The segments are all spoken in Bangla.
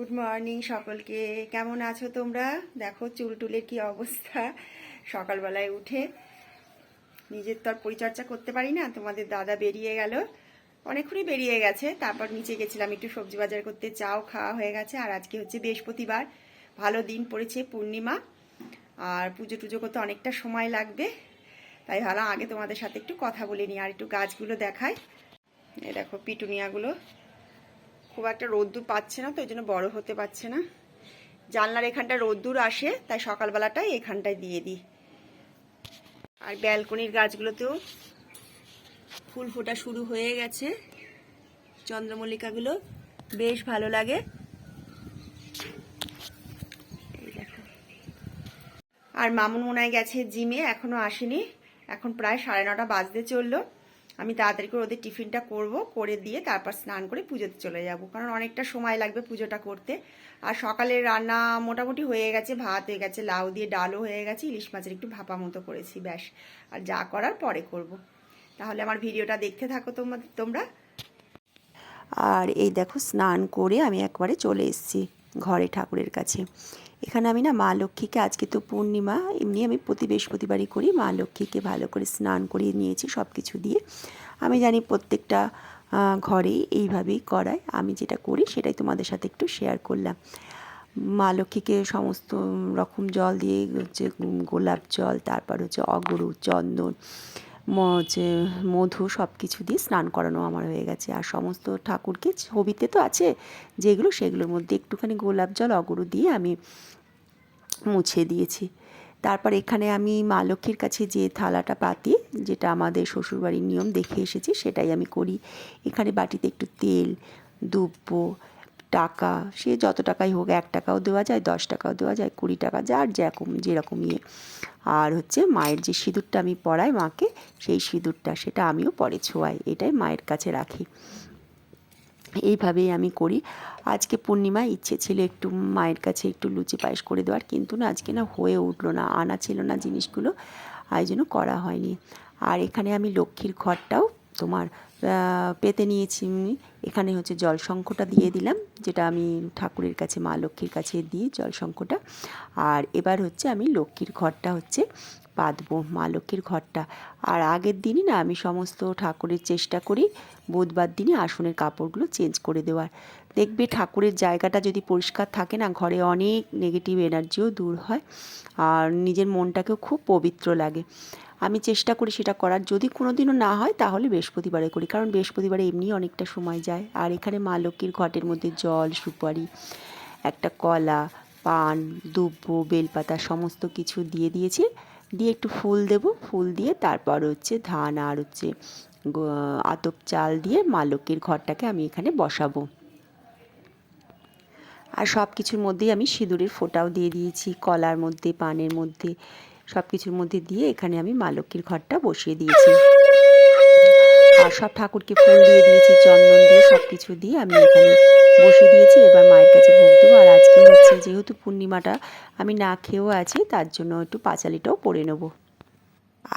গুড মর্নিং সকলকে। কেমন আছো তোমরা? দেখো চুল টুলের কি অবস্থা। সকালবেলায় উঠে নিজের তো আর পরিচর্যা করতে পারি না, তোমাদের দাদা বেরিয়ে গেল। অনেকক্ষণই বেরিয়ে গেছে, তারপর নিচে গেছিলাম একটু সবজি বাজার করতে, চাও খাওয়া হয়ে গেছে। আর আজকে হচ্ছে বৃহস্পতিবার, ভালো দিন পড়েছে পূর্ণিমা। আর পুজো টুজো করতে অনেকটা সময় লাগবে। তাই ভালো আগে তোমাদের সাথে একটু কথা বলে নিই, আর একটু গাছগুলো দেখায় এই দেখো পিটুনিয়াগুলো। খুব একটা রোদ্দুর পাচ্ছে না তো ওই জন্য বড় হতে পারছে না। জানলার এখানটা রোদ্দুর আসে, তাই সকালবেলাটাই এখানটায় দিয়ে দিই। আর ব্যালকনির গাছগুলোতেও ফুল ফোটা শুরু হয়ে গেছে। চন্দ্রমল্লিকাগুলো বেশ ভালো লাগে। আর মামুন মোনায় গেছে জিমে, এখনও আসেনি। এখন প্রায় সাড়ে নটা বাজতে চলল। আমি তাড়াতাড়ি করে ওদের টিফিনটা করব, করে দিয়ে তারপর স্নান করে পুজোতে চলে যাব। কারণ অনেকটা সময় লাগবে পুজোটা করতে। আর সকালের রান্না মোটামুটি হয়ে গেছে, ভাত হয়ে গেছে, লাউ দিয়ে ডালও হয়ে গেছে, ইলিশ মাছের একটু ভাপা মতো করেছি, ব্যাস। আর যা করার পরে করব। তাহলে আমার ভিডিওটা দেখতে থাকো তোমাদের তোমরা। আর এই দেখো স্নান করে আমি একবারে চলে এসেছি ঘরে ঠাকুরের কাছে। এখানে আমি না মা লক্ষ্মীকে আজকে তো পূর্ণিমা, এমনি আমি প্রতি বৃহস্পতিবারই করি। মা লক্ষ্মীকে ভালো করে স্নান করিয়ে নিয়েছি সব কিছু দিয়ে। আমি জানি প্রত্যেকটা ঘরেই এইভাবেই করায়। আমি যেটা করি সেটাই তোমাদের সাথে একটু শেয়ার করলাম। মা লক্ষ্মীকে সমস্ত রকম জল দিয়ে হচ্ছে, গোলাপ জল, তারপর হচ্ছে অগরু, চন্দন হচ্ছে মধু সব কিছু দিয়ে স্নান করানো আমার হয়ে গেছে। আর সমস্ত ঠাকুরকে ছবিতে তো আছে যেগুলো, সেগুলোর মধ্যে একটুখানি গোলাপ জল, অগরু দিয়ে আমি মুছে দিয়েছি। তারপর এখানে আমি মা লক্ষ্মীর কাছে যে থালাটা পাতি, যেটা আমাদের শ্বশুরবাড়ির নিয়ম দেখে এসেছি, সেটাই আমি করি। এখানে বাটিতে একটু তেল দুব্য টাকা, সে যত টাকাই হোক, এক টাকাও দেওয়া যায়, দশ টাকাও দেওয়া যায়, কুড়ি টাকা, যার যেরকম যেরকম ইয়ে। আর হচ্ছে মায়ের যে সিঁদুরটা আমি পরাই মাকে, সেই সিঁদুরটা সেটা আমিও পরে ছোঁয়াই, এটাই মায়ের কাছে রাখি। এইভাবেই আমি করি। আজকে পূর্ণিমা ইচ্ছে ছিল একটু মায়ের কাছে একটু লুচি পায়েস করে দেওয়ার, কিন্তু না, আজকে না হয়ে উঠল না, আনা ছিল না জিনিসগুলো জন্য করা হয়নি। আর এখানে আমি লক্ষ্মীর ঘরটাও তোমার পেতে নিয়েছি আমি এখানে হচ্ছে জল শঙ্কটা দিয়ে দিলাম, যেটা আমি ঠাকুরের কাছে, মা লক্ষ্মীর কাছে দিই জল শঙ্কটা আর এবার হচ্ছে আমি লক্ষ্মীর ঘরটা হচ্ছে পাতবো মা লক্ষ্মীর ঘরটা। আর আগের দিনই না আমি সমস্ত ঠাকুরের চেষ্টা করি, বুধবার দিনই আসনের কাপড়গুলো চেঞ্জ করে দেওয়ার। দেখবে ঠাকুরের জায়গাটা যদি পরিষ্কার থাকে না, ঘরে অনেক নেগেটিভ এনার্জিও দূর হয়, আর নিজের মনটাকেও খুব পবিত্র লাগে। আমি চেষ্টা করি সেটা করার। যদি কোনো দিনও না হয়, তাহলে বৃহস্পতিবারে করি। কারণ বৃহস্পতিবারে এমনি অনেকটা সময় যায়। আর এখানে মা লক্ষ্মীর ঘটের মধ্যে জল, সুপারি, একটা কলা, পান, দুব্ব, বেলপাতা সমস্ত কিছু দিয়ে দিয়েছি। দিয়ে একটু ফুল দেব। ফুল দিয়ে তারপর হচ্ছে ধান আর হচ্ছে আতপ চাল দিয়ে মা লক্ষ্মীর ঘরটাকে আমি এখানে বসাবো। আর সব কিছুর মধ্যেই আমি সিঁদুরের ফোঁটাও দিয়ে দিয়েছি। কলার মধ্যে, পানের মধ্যে সব কিছুর মধ্যে দিয়ে এখানে আমি মা লক্ষ্মীর ঘরটা বসিয়ে দিয়েছি। আর সব ঠাকুরকে ফুল দিয়ে দিয়েছি, চন্দন দিয়ে সব কিছু দিয়ে আমি এখানে বসে দিয়েছি। এবার মায়ের কাছে ভোগ দেবো। আর আজকে হচ্ছে যেহেতু পূর্ণিমাটা আমি না খেয়েও আছি, তার জন্য একটু পাঁচালিটাও পরে নেব।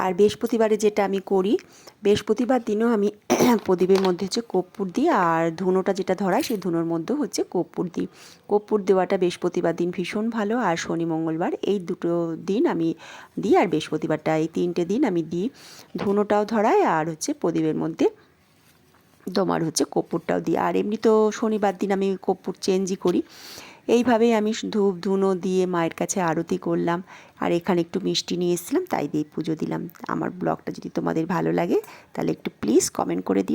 আর বৃহস্পতিবারে যেটা আমি করি, বৃহস্পতিবার দিনও আমি প্রদীপের মধ্যে হচ্ছে কর্পূর দিই, আর ধুনোটা যেটা ধরায় সেই ধুনোর মধ্যে হচ্ছে কর্পূর দিই। কর্পূর দেওয়াটা বৃহস্পতিবার দিন ভীষণ ভালো, আর শনি মঙ্গলবার এই দুটো দিন আমি দিই, আর বৃহস্পতিবারটা এই তিনটে দিন আমি দিই। ধুনোটাও ধরায় আর হচ্ছে প্রদীপের মধ্যে তোমার হচ্ছে কর্পূরটাও দিই। আর এমনি তো শনিবার দিন আমি কর্পূর চেঞ্জই করি। এইভাবেই আমি ধূপ ধুনো দিয়ে মায়ের কাছে আরতি করলাম। আর এখানে একটু মিষ্টি নিয়ে এসেছিলাম, তাই দিয়ে পুজো দিলাম। আমার ব্লগটা যদি তোমাদের ভালো লাগে, তাহলে একটু প্লিজ কমেন্ট করে দিও।